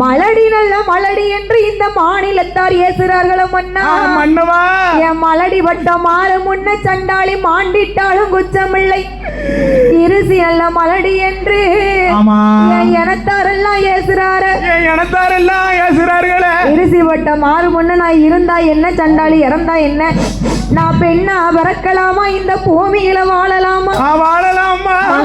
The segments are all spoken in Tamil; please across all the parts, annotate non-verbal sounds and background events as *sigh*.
மலடி நல்ல மலடி என்று இந்த மாநிலத்தார் ஏசுறார்களோ மன்னா? ஆ, மன்னவா? என் மலடி வட்டம் மாறு முன்ன சண்டாளி மாண்டிட்டாலும் குச்சமில்லை இருசி நல்ல மலடி என்று. ஆமா. என் இனத்தாரெல்லாம் ஏசுறாரு. என் இனத்தாரெல்லாம் ஏசுறார்களே. இருசி வட்டம் மாறு முன்ன நான் இருந்தா என்ன? சண்டாளி இறந்தா என்ன? நான் பெண்ணா பறக்கலாமா? இந்த பூமியில வாழலாமா? வாழலாமா?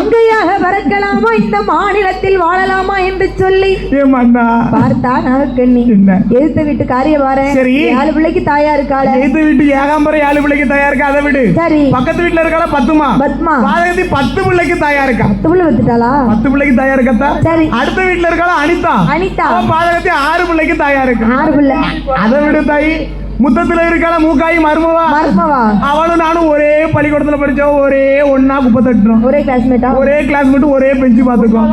அங்கையாக பறக்கலாமா இந்த மாநிலத்தில் வாழலாமா என்று சொல்லி ஏ மன்னா. பார்த்தா நகக்கண்ணி எழுத்த வீட்டு காரிய பாரு சரி. ஏழு பிள்ளைக்கு தாயா இருக்காள எய்த்து வீட்டு ஏகாம்பரம் ஏழு பிள்ளைக்கு தயார் இருக்கா அதை விடு. சரி. பக்கத்து வீட்டுல இருக்கால பத்துமா? பத்மா. பாதகத்தி பத்து பிள்ளைக்கு தயார் இருக்கா பத்து பிள்ளை வச்சுட்டாளா பத்து பிள்ளைக்கு தயார் இருக்கத்தா சரி. அடுத்த வீட்டுல இருக்கால அனிதா. அனிதா. பாதகத்தி ஆறு பிள்ளைக்கு தயார் இருக்கா ஆறு பிள்ளை. அதை விடு தாய். முத்தத்துல இருக்கால மூக்காய் மருமவா? மருமவா? அவளும் நானும் ஒரே பள்ளிக்கூடத்துல படிச்சோம். ஒரே ஒன்னா குப்பை தட்டணும் ஒரே கிளாஸ்மேட்டா ஒரே கிளாஸ் மட்டும் ஒரே பெஞ்சு பாத்துக்கோம்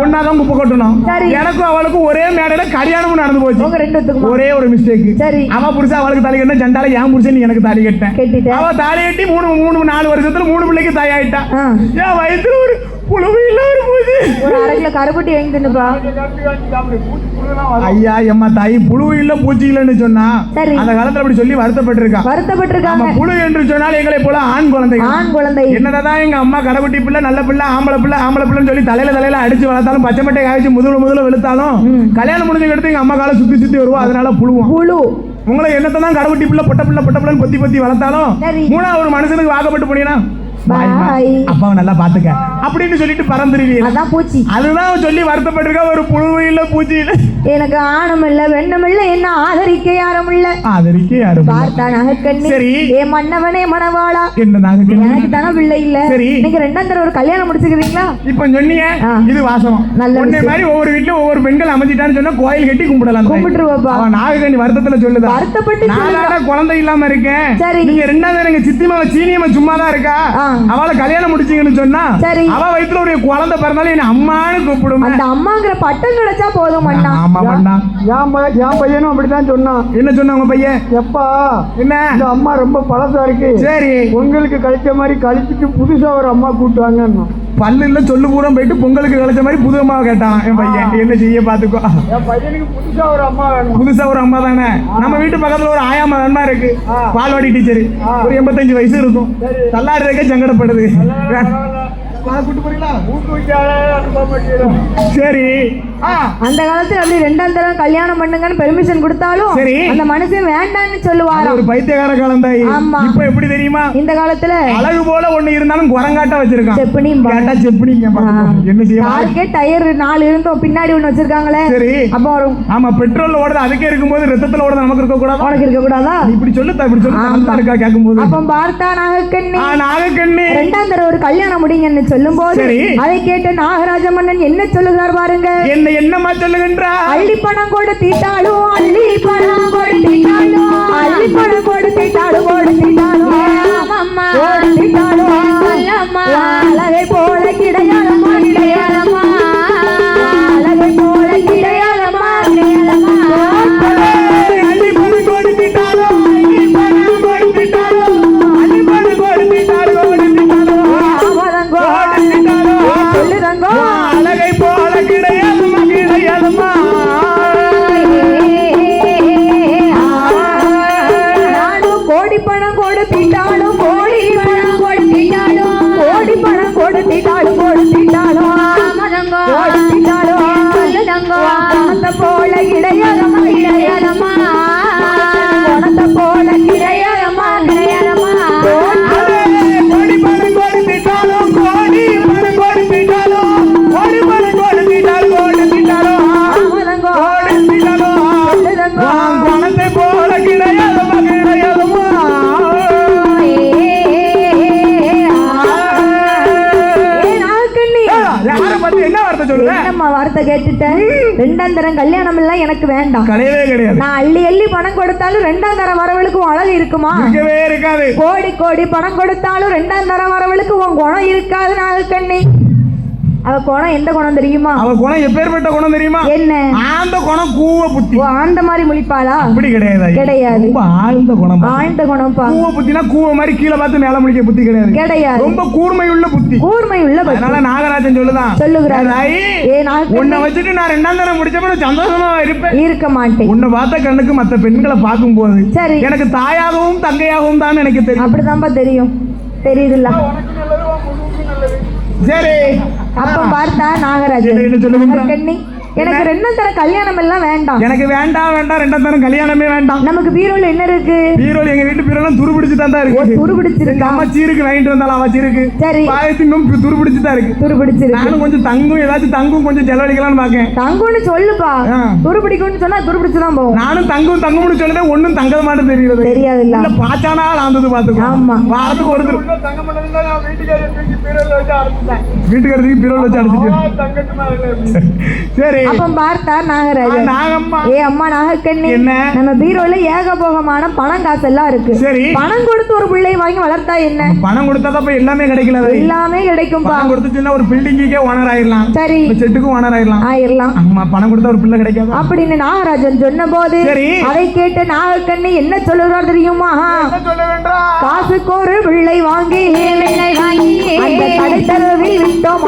ஒன்னா தான் குப்பை கொட்டணும் சரி. எனக்கும் அவளுக்கும் ஒரே மேடையில கல்யாணமும் நடந்து போச்சு. ஒரே ஒரு மிஸ்டேக் சரி. அவ புருஷன் அவளுக்கு தாலி கட்டின ஜண்டால என் புருஷன் நீ எனக்கு தாலி கட்டேன். அவ தாலி கட்டி மூணு மூணு நாலு வருஷத்துல மூணு பிள்ளைக்கு தாயாயிட்டா. என் வயித்துல ஒரு புழுவு இல்ல ஒரு பூஜை ஒரு அரை கிலோ கருப்பட்டி வாங்கி தின்னுப்பா. ஐயா எம்மா தாய் புழு இல்ல பூச்சி இல்லைன்னு சொன்னா சரி. அந்த காலத்துல அப்படி சொல்லி வருத்தப்பட்டிருக்கா. வருத்தப்பட்டிருக்காங்க. நம்ம புழு என்று சொன்னால் எங்களை போல ஆண் குழந்தை ஆண் குழந்தை. என்னதான் எங்க அம்மா கடைக்குட்டி பிள்ளை நல்ல பிள்ளை ஆம்பளை பிள்ளை ஆம்பளை பிள்ளைன்னு சொல்லி தலையில தலையில அடிச்சு வளர்த்தாலும் பச்சை மட்டை காய்ச்சி முதுகுல முதுகுல வெளுத்தாலும் கல்யாணம் முடிஞ்ச எடுத்து எங்க அம்மா காலை சுத்தி சுத்தி வருவோம் அதனால புழுவோம். புழு. உங்களை என்னத்தை தான் கடைக்குட்டி பிள்ளை பொட்ட பிள்ளை பொட்ட பிள்ளைன்னு பொத்தி பொத்தி வளர்த்தாலும் சரி. ஒரு மனுஷனுக்கு வாக்கப்பட்டு போனீங்கன்னா அப்பாவை நல்லா பாத்துக்க அப்படின்னு சொல்லிட்டு பறந்துருவீங்க. அதான் பூச்சி. அதுதான் சொல்லி வருத்தப்பட்டிருக்கா. ஒரு புழு இல்ல பூச்சி இல்ல எனக்கு ஆணும் இல்ல வெண்ணும் இல்ல என்ன ஆதரிக்க யாரும் இல்ல அதற்கு யாரும் பார்த்தா நகக்கண்ணி. சரி. ஏ மன்னவனே மணவாளா. என்ன நாங்க எனக்கு தானே பிள்ளை இல்ல. சரி. நீங்க ரெண்டாம் தடவை ஒரு கல்யாணம் முடிச்சுக்கிறீங்களா இப்ப சொன்னீங்க. இது வாசம் நல்ல. மாதிரி ஒவ்வொரு வீட்லயும் ஒவ்வொரு பெண்கள் அமைஞ்சிட்டான்னு சொன்னா கோயில் கட்டி கும்பிடலாம். கும்பிட்டுருவாப்பா. அவன் நாககண்ணி வருத்தத்துல சொல்லுதா. வருத்தப்பட்டு நான் குழந்தை இல்லாம இருக்கேன். சரி. நீங்க ரெண்டாவது எங்க சித்திமாவ சீனியம்மா சும்மா தான் இருக்கா. அவளை கல்யாணம் முடிச்சீங்கன்னு சொன்னா சரி. அவ வயித்துல ஒரு குழந்தை பிறந்தாலும் என்ன அம்மான்னு கூப்பிடுமே. அந்த அம்மாங்கிற பட்டம் கிடைச்சா போதும் அண்ணா ஆமா பையன் என் பையனும் அப்படிதான் சொன்னான். என்ன சொன்ன உங்க பையன்? எப்பா என்ன? இந்த அம்மா ரொம்ப பழசா இருக்கு. சரி. உங்களுக்கு கழிச்ச மாதிரி கழிச்சிட்டு புதுசா ஒரு அம்மா கூட்டுவாங்க பல்லு இல்ல சொல்லு பூரா போயிட்டு பொங்கலுக்கு கழிச்ச மாதிரி புது அம்மாவை கேட்டான். என் பையன் என்ன செய்ய பாத்துக்கோ. புதுசா ஒரு அம்மா புதுசா ஒரு அம்மா தானே? நம்ம வீட்டு பக்கத்துல ஒரு ஆயாமா நன்மா இருக்கு. பால்வாடி டீச்சர். ஒரு எண்பத்தஞ்சு வயசு இருக்கும். தள்ளாடுறதுக்கே சங்கடப்படுது. கூட்டு போறீங்களா *laughs* சரி. அந்த காலத்துல அப்படி ரெண்டாம் தடவை கல்யாணம் பண்ணுங்கன்னு பெர்மிஷன் கொடுத்தாலும் சரி. அந்த மனுஷன் வேண்டான்னு அது சொல்லுவாராம் ஒரு பைத்தியகார காலம் தாய் ஆமா. இப்ப எப்படி தெரியுமா? இந்த காலத்துல அழகு போல ஒண்ணு இருந்தாலும் குரங்காட்ட வச்சிருக்கான். செப்பனியும் கேட்டா செப்பனிங்க. என்ன செய்ய காருக்கே டயர் நாலு இருந்தோம் பின்னாடி ஒண்ணு வச்சிருக்காங்களே. சரி. அப்ப ஒரு ஆமா பெட்ரோல்ல ஓடுது அதுக்கே இருக்கும்போது ரத்தத்துல ஓடுது நமக்கு இருக்க கூடாதா? உனக்கு இருக்க கூடாதா? இப்படி சொல்லுதா இப்படி சொல்லு இருக்கா கேட்கும்போது. அப்ப பார்த்தா நாகக்கண்ணி. நாகக்கண்ணு. ரெண்டாம் தடவை ஒரு கல்யாணம் முடிங்கன்னு சொல்லும் போது. அதை கேட்டு நாகராஜ மன்னன் என்ன சொல்லுகிறார் பாருங்க. என்ன என்னமா சொல்லுகின்றா அள்ளி பணம் கொடுத்திட்டாலும் அள்ளி பணம் கொடுத்திட்டாலும் அள்ளி பணம் கொடுத்திட்டாலும் கொடுத்திட்டாலும் கொடுத்திட்டாலும் அழகை வார்த்தை கேட்டுட்டேன். ரெண்டாம் தரம் கல்யாணம் எல்லாம் எனக்கு வேண்டாம். கிடையவே கிடையாது. நான் அள்ளி அள்ளி பணம் கொடுத்தாலும் ரெண்டாம் தரம் வரவளுக்கு அழகு இருக்குமா? இருக்கவே இருக்காது. கோடி கோடி பணம் கொடுத்தாலும் ரெண்டாம் தரம் வரவளுக்கு உன் குணம் இருக்காது நாகக்கண்ணி. அவ குணம் எந்த குணம் தெரியுமா? அவ குணம் எப்பேற்பட்ட குணம் தெரியுமா? என்ன? ஆழ்ந்த குணம் கூவ புத்தி. ஆண்ட மாதிரி முழிப்பாளா? அப்படி கிடையாது. கிடையாது. ரொம்ப ஆழ்ந்த குணம் ஆழ்ந்த குணம்ப்பா கூவ புத்தினா கூவ மாதிரி கீழே பார்த்து மேல முடிக்க புத்தி கிடையாது. கிடையாது. ரொம்ப கூர்மையுள்ள புத்தி. கூர்மை உள்ள பக்தி அதனால நாகராஜ நாகராஜன் சொல்லுதான் சொல்லுகிறார். உன்னை வச்சுட்டு நான் ரெண்டாம் தரம் முடிச்சப்ப சந்தோஷமா இருப்பேன். இருக்க மாட்டேன். உன்னை பார்த்த கண்ணுக்கு மத்த பெண்களை பார்க்கும்போது சரி. எனக்கு தாயாகவும் தங்கையாகவும் தான் எனக்கு தெரியும். அப்படிதான்ப்பா தெரியும். தெரியுதுல்ல. சரி. அப்ப பார்த்தா நாகராஜன். என்ன சொல்லுங்க கண்ணி எனக்கு ரெண்டும் தர கல்யாணம் எல்லாம் வேண்டாம். எனக்கு வேண்டாம் வேண்டாம். ரெண்டாம் தரம் கல்யாணமே வேண்டாம். நமக்கு பீரோல என்ன இருக்கு? பீரோல் எங்க வீட்டு பீரோலாம் துருபிடிச்சு தான் தான் இருக்கு. துரு பிடிச்சிருக்கா அம்மா சீருக்கு வாங்கிட்டு வந்தாலும் அவ சீருக்கு. சரி. பாயத்து இன்னும் துருபிடிச்சு தான் இருக்கு. துரு பிடிச்சிருக்கு நானும் கொஞ்சம் தங்கும் ஏதாச்சும் தங்கும் கொஞ்சம் செலவழிக்கலாம்னு பாக்கேன் தங்குன்னு சொல்லுப்பா. ஆ. துரு பிடிக்கும்னு சொன்னா துரு பிடிச்சுதான் போகும். நானும் தங்கும் தங்கும்னு சொல்லுதேன் ஒண்ணும் தங்க மாட்டேன் தெரியுது தெரியாதுல்ல. இல்ல பாச்சானா ஆந்தது பாத்துக்கோ ஆமா. வாரத்துக்கு ஒரு தடவை. தங்க மாட்டேன் நான் வீட்டுக்காரர் பீரோல வச்சு அடைச்சிட்டேன் வீட்டுக்காரத்துக்கு பீரோல் வச்சு அடிச்சுட்டு தங்கத்து மாதிரி சரி. அப்ப பார்த்தா ஆ, நாகராஜன் நாகம்மா. ஏ அம்மா நாகக்கண்ணி. என்ன? நம்ம பீரோல ஏகபோகமான பணம் காசு எல்லாம் இருக்கு. சரி. பணம் கொடுத்து ஒரு பிள்ளையை வாங்கி வளர்த்தா என்ன? பணம் கொடுத்தா இப்ப எல்லாமே கிடைக்கல. எல்லாமே கிடைக்கும்பா. பணம் கொடுத்துச்சுன்னா ஒரு பில்டிங்குக்கே ஓனர் ஆயிரலாம். சரி. செட்டுக்கும் ஓனர் ஆயிரலாம். ஆயிரலாம். ஆமா பணம் கொடுத்தா ஒரு பிள்ளை கிடைக்காது? அப்படின்னு நாகராஜன் சொன்ன போது சரி. அதை கேட்டு நாகக்கண்ணி என்ன சொல்லுறார் தெரியுமா? காசுக்கு ஒரு பிள்ளை வாங்கி அந்த கடை தெருவில் விட்டோம்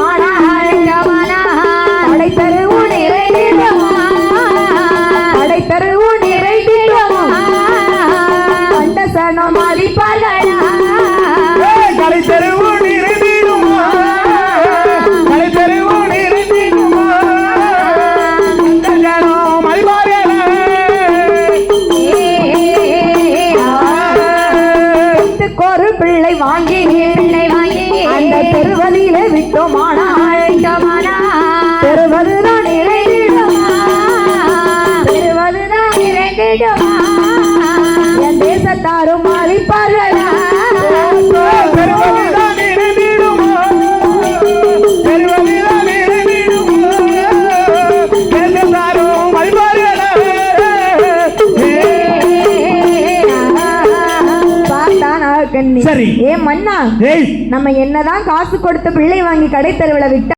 வாங்கி வாங்கி அந்த தெருவதியில விட்டோமானா சரி. ஏ மன்னா நம்ம என்னதான் காசு கொடுத்து பிள்ளை வாங்கி கடை தெருவில் விட்டா